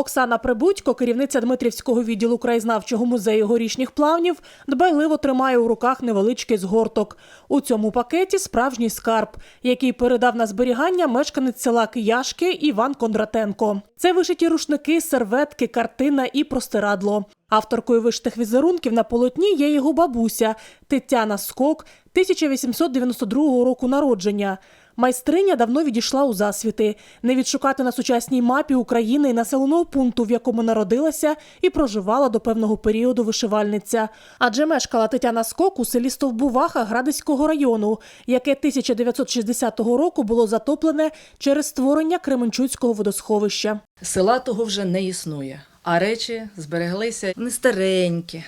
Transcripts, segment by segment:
Оксана Прибудько, керівниця Дмитрівського відділу краєзнавчого музею горішніх плавнів, дбайливо тримає у руках невеличкий згорток. У цьому пакеті справжній скарб, який передав на зберігання мешканець села Кияшки Іван Кондратенко. Це вишиті рушники, серветки, картина і простирадло. Авторкою вишитих візерунків на полотні є його бабуся Тетяна Скок 1892 року народження. Майстриня давно відійшла у засвіти. Не відшукати на сучасній мапі України і населеного пункту, в якому народилася і проживала до певного періоду вишивальниця. Адже мешкала Тетяна Скок у селі Стовбуваха Градиського району, яке 1960 року було затоплене через створення Кременчуцького водосховища. Села того вже не існує, а речі збереглися не старенькі.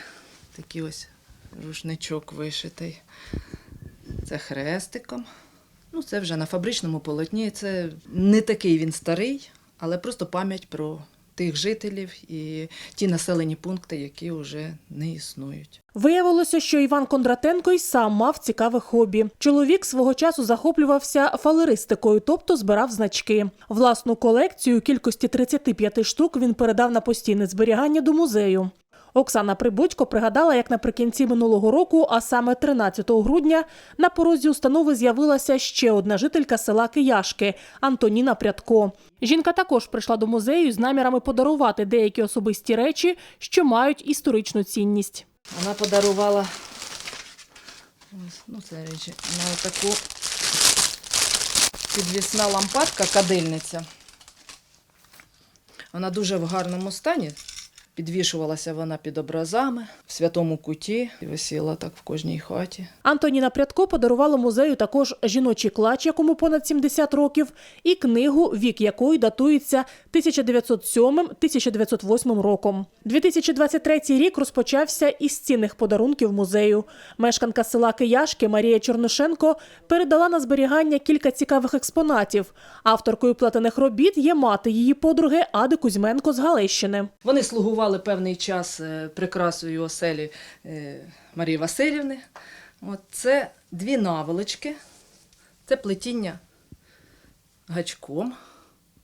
Такий ось рушничок вишитий. Це хрестиком. Ну, це вже на фабричному полотні. Це не такий він старий, але просто пам'ять про тих жителів і ті населені пункти, які вже не існують. Виявилося, що Іван Кондратенко й сам мав цікаве хобі. Чоловік свого часу захоплювався фалеристикою, тобто збирав значки. Власну колекцію у кількості 35 штук він передав на постійне зберігання до музею. Оксана Прибудько пригадала, як наприкінці минулого року, а саме 13 грудня, на порозі установи з'явилася ще одна жителька села Кияшки Антоніна Прядко. Жінка також прийшла до музею з намірами подарувати деякі особисті речі, що мають історичну цінність. Вона подарувала ну, це речі, на таку підвісна лампадка, кадильниця. Вона дуже в гарному стані. Підвішувалася вона під образами в святому куті і висіла так в кожній хаті. Антоніна Прядко подарувала музею також жіночий клач, якому понад 70 років, і книгу, вік якої датується 1907-1908 роком. 2023 рік розпочався із цінних подарунків музею. Мешканка села Кияшки Марія Чорношенко передала на зберігання кілька цікавих експонатів. Авторкою платених робіт є мати її подруги Ади Кузьменко з Галещини. Вони слугували певний час е, прикрасою оселі е, Марії Васильівни. От це дві наволочки, це плетіння гачком.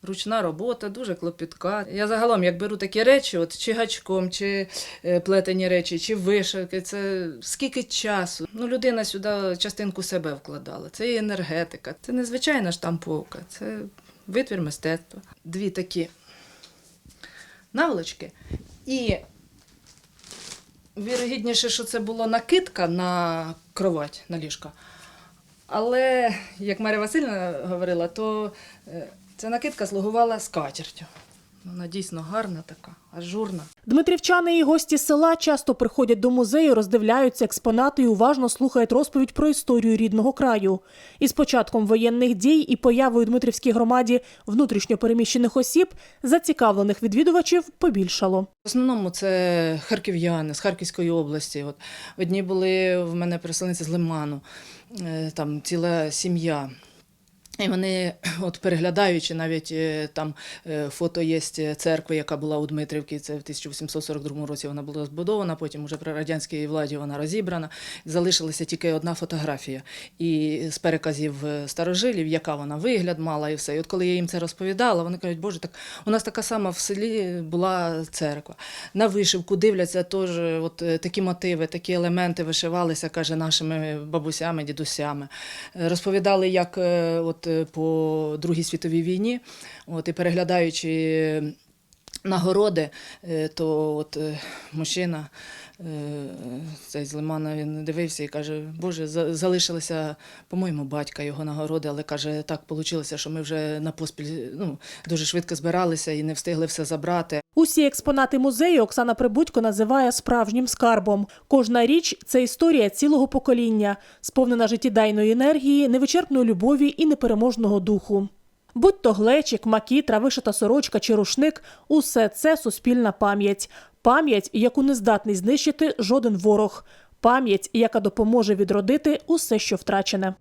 Ручна робота, дуже клопітка. Я загалом, як беру такі речі, от чи гачком, чи е, плетені речі, чи вишивки, це скільки часу. Ну, людина сюди частинку себе вкладала. Це і енергетика, це незвичайна штамповка, це витвір мистецтва. Дві такі наволочки. І вірогідніше, що це була накидка на кровать, на ліжко. Але, як Марія Васильівна говорила, то е, ця накидка слугувала скатертю. Вона дійсно гарна така, ажурна. Дмитрівчани і гості села часто приходять до музею, роздивляються експонати і уважно слухають розповідь про історію рідного краю. Із початком воєнних дій і появою Дмитрівській громаді внутрішньо переміщених осіб зацікавлених відвідувачів побільшало. В основному це харків'яни з Харківської області. От одні були в мене переселенці з Лиману, е, там ціла сім'я. І вони, от переглядаючи, навіть е, там е, фото є церкви, яка була у Дмитрівці, це в 1842 році вона була збудована, потім уже при радянській владі вона розібрана. Залишилася тільки одна фотографія. І з переказів е, старожилів, яка вона вигляд мала і все. І от коли я їм це розповідала, вони кажуть, боже, так у нас така сама в селі була церква. На вишивку дивляться теж от такі мотиви, такі елементи вишивалися, каже, нашими бабусями, дідусями. Розповідали, як от по Другій світовій війні, от і переглядаючи нагороди, е, то от е, мужчина е, цей з Лимана він дивився і каже: Боже, за- залишилися, по-моєму, батька його нагороди, але каже, так вийшло, що ми вже на поспіль ну, дуже швидко збиралися і не встигли все забрати. Усі експонати музею Оксана Прибудько називає справжнім скарбом. Кожна річ це історія цілого покоління, сповнена життєдайної енергії, невичерпної любові і непереможного духу. Будь то глечик, макітра, вишита сорочка чи рушник – усе це суспільна пам'ять. Пам'ять, яку не здатний знищити жоден ворог. Пам'ять, яка допоможе відродити усе, що втрачене.